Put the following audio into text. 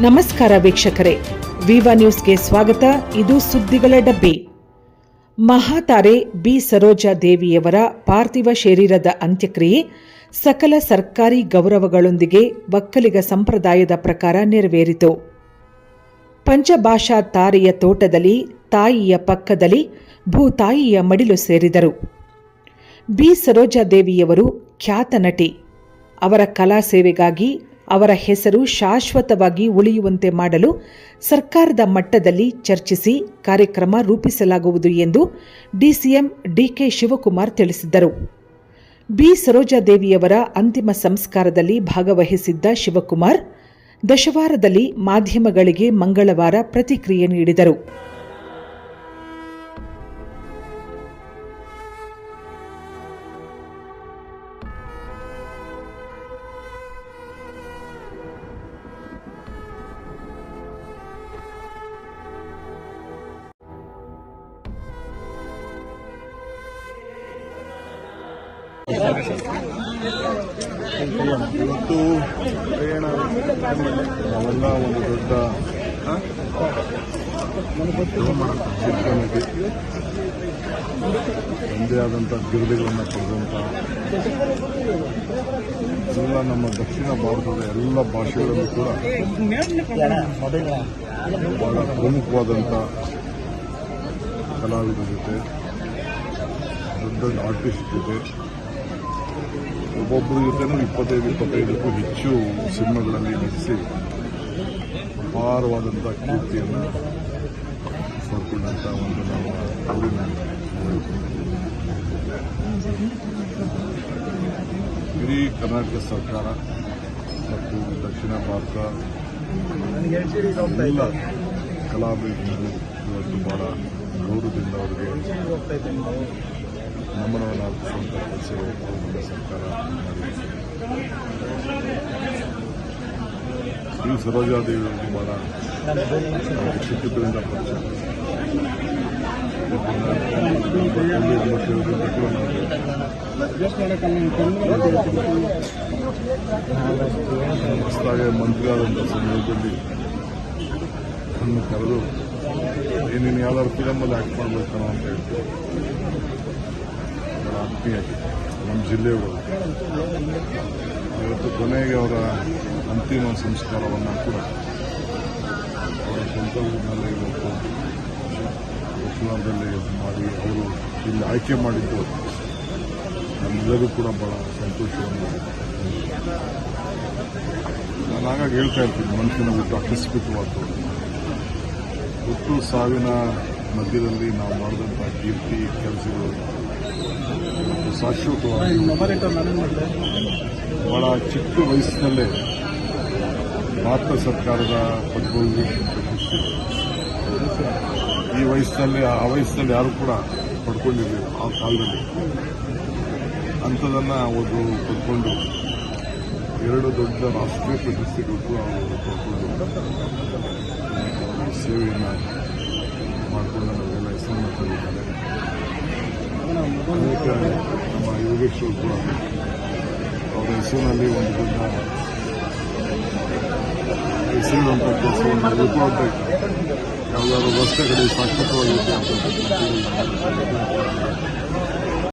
ನಮಸ್ಕಾರ ವೀಕ್ಷಕರೇ. ವಿವಾ ನ್ಯೂಸ್ಗೆ ಸ್ವಾಗತ. ಇದು ಸುದ್ದಿಗಳ ಡಬ್ಬಿ. ಮಹಾತಾರೆ ಬಿ. ಸರೋಜಾ ದೇವಿಯವರ ಪಾರ್ಥಿವ ಶರೀರದ ಅಂತ್ಯಕ್ರಿಯೆ ಸಕಲ ಸರ್ಕಾರಿ ಗೌರವಗಳೊಂದಿಗೆ ಒಕ್ಕಲಿಗ ಸಂಪ್ರದಾಯದ ಪ್ರಕಾರ ನೆರವೇರಿತು. ಪಂಚಭಾಷಾ ತಾರೆಯ ತೋಟದಲ್ಲಿ, ತಾಯಿಯ ಪಕ್ಕದಲ್ಲಿ ಭೂತಾಯಿಯ ಮಡಿಲು ಸೇರಿದರು. ಬಿ. ಸರೋಜಾ ದೇವಿಯವರು ಖ್ಯಾತ ನಟಿ. ಅವರ ಕಲಾ ಸೇವೆಗಾಗಿ ಅವರ ಹೆಸರು ಶಾಶ್ವತವಾಗಿ ಉಳಿಯುವಂತೆ ಮಾಡಲು ಸರ್ಕಾರದ ಮಟ್ಟದಲ್ಲಿ ಚರ್ಚಿಸಿ ಕಾರ್ಯಕ್ರಮ ರೂಪಿಸಲಾಗುವುದು ಎಂದು ಡಿಸಿಎಂ ಡಿಕೆ ಶಿವಕುಮಾರ್ ತಿಳಿಸಿದ್ದರು. ಬಿ. ಸರೋಜಾದೇವಿಯವರ ಅಂತಿಮ ಸಂಸ್ಕಾರದಲ್ಲಿ ಭಾಗವಹಿಸಿದ್ದ ಶಿವಕುಮಾರ್ ದಶವಾರದಲ್ಲಿ ಮಾಧ್ಯಮಗಳಿಗೆ ಮಂಗಳವಾರ ಪ್ರತಿಕ್ರಿಯೆ ನೀಡಿದರು. ಇವತ್ತು ನಾವೆಲ್ಲ ಒಂದು ದೊಡ್ಡ ಶಿಕ್ಷಣಕ್ಕೆ ತಂದೆ ಆದಂಥ ಬಿರುದುಗಳನ್ನು ಪಡೆದಂಥ ಎಲ್ಲ ನಮ್ಮ ದಕ್ಷಿಣ ಭಾರತದ ಎಲ್ಲ ಭಾಷೆಗಳಲ್ಲೂ ಕೂಡ ಬಹಳ ಪ್ರಮುಖವಾದಂಥ ಕಲಾವಿದರ ಜೊತೆ ದೊಡ್ಡ ದೊಡ್ಡ ಆರ್ಟಿಸ್ಟ್ ಜೊತೆ ಒಬ್ಬೊಬ್ಬರ ಜೊತೆನೂ ಇಪ್ಪತ್ತೈದು, ಇಪ್ಪತ್ತೈದಕ್ಕೂ ಹೆಚ್ಚು ಸಿನಿಮಾಗಳಲ್ಲಿ ನಟಿಸಿ ಅಪಾರವಾದಂಥ ಕೀರ್ತಿಯನ್ನು ಪಡ್ಕೊಂಡಂಥ ಒಂದು ನಮ್ಮ ಊರಿನ ಇಡೀ ಕರ್ನಾಟಕ ಸರ್ಕಾರ ಮತ್ತು ದಕ್ಷಿಣ ಭಾರತ ಎಲ್ಲ ಕಲಾವಿದರು ಇವತ್ತು ಬಹಳ ಗೌರವದಿಂದ ಅವರಿಗೆ ನಮನವನ್ನು ಅರ್ಪಿಸುವಂಥ ಕೆಲಸಗಳು ನಮ್ಮ ಸರ್ಕಾರ ಶ್ರೀ ಸರೋಜಾದೇವಿ ನಮಗೆ ಚಿಕ್ಕದ್ರಿಂದ ಪರಿಚಯ ಹೊಸದಾಗಿ ಮಂತ್ರಿ ಆದಂಥ ಸಂದರ್ಭದಲ್ಲಿ ಕರೆದು ನೀನು ಯಾವ್ದಾದ್ರು ಫಿಲಮಲ್ಲಿ ಆ್ಯಕ್ಟ್ ಮಾಡಬೇಕು ಅಂತ ಹೇಳ್ತೀವಿ ಅವರ ನಮ್ಮ ಜಿಲ್ಲೆಯವರು. ಇವತ್ತು ಕೊನೆಗೆ ಅವರ ಅಂತಿಮ ಸಂಸ್ಕಾರವನ್ನು ಕೂಡ ಅವರ ಸ್ವಂತ ಊರಿನಲ್ಲೇ ಇವತ್ತು ಉತ್ಸವದಲ್ಲಿ ಮಾಡಿ ಅವರು ಇಲ್ಲಿ ಆಯ್ಕೆ ಮಾಡಿದ್ದು ನಮ್ಮೆಲ್ಲರೂ ಕೂಡ ಬಹಳ ಸಂತೋಷವನ್ನು ನಾನು ಆಗಾಗ ಹೇಳ್ತಾ ಇರ್ತೀನಿ, ಮನುಷ್ಯನ ಊಟ ಆಕಸ್ಮಿಕವಾದ್ದು ಹುಟ್ಟು ಸಾವಿನ ಮಧ್ಯದಲ್ಲಿ ನಾವು ಮಾಡಿದಂಥ ಕೀರ್ತಿ, ಕೆಲಸಗಳು ಶಾಶ್ವತವಾಗಿ ಬಹಳ ಚಿಕ್ಕ ವಯಸ್ಸಿನಲ್ಲೇ ಭಾರತ ಸರ್ಕಾರದ ಪ್ರಶಸ್ತಿ ಈ ವಯಸ್ಸಿನಲ್ಲಿ ಆ ವಯಸ್ಸಿನಲ್ಲಿ ಯಾರು ಕೂಡ ಪಡ್ಕೊಂಡಿರಲಿಲ್ಲ ಆ ಕಾಲದಲ್ಲಿ. ಅಂಥದನ್ನು ಒಂದು ಪಡ್ಕೊಂಡು ಎರಡು ದೊಡ್ಡ ರಾಷ್ಟ್ರೀಯ ಪ್ರಶಸ್ತಿಗಳು ಕೂಡ ಅವರು ಪಡ್ಕೊಂಡು ಸೇವೆಯನ್ನು ಮಾಡಿಕೊಂಡು ನಮಗೆಲ್ಲ ಹೆಸರನ್ನು ತಂದಿದ್ದಾರೆ ಅನೇಕ ನಮ್ಮ ಯೋಗೇಶ್ವರು ಕೂಡ ಅವರ ಹೆಸರಿನಲ್ಲಿ ಒಂದು ದೊಡ್ಡ ಹೆಸರಿರುವಂಥ ಕೆಲಸವನ್ನು ರೂಪುಗೊಳ್ಬೇಕು ಯಾವುದಾದ್ರು ರಸ್ತೆಗಳಿಗೆ ಶಾಶ್ವತವಾಗಿರುತ್ತೆ ಅಂತ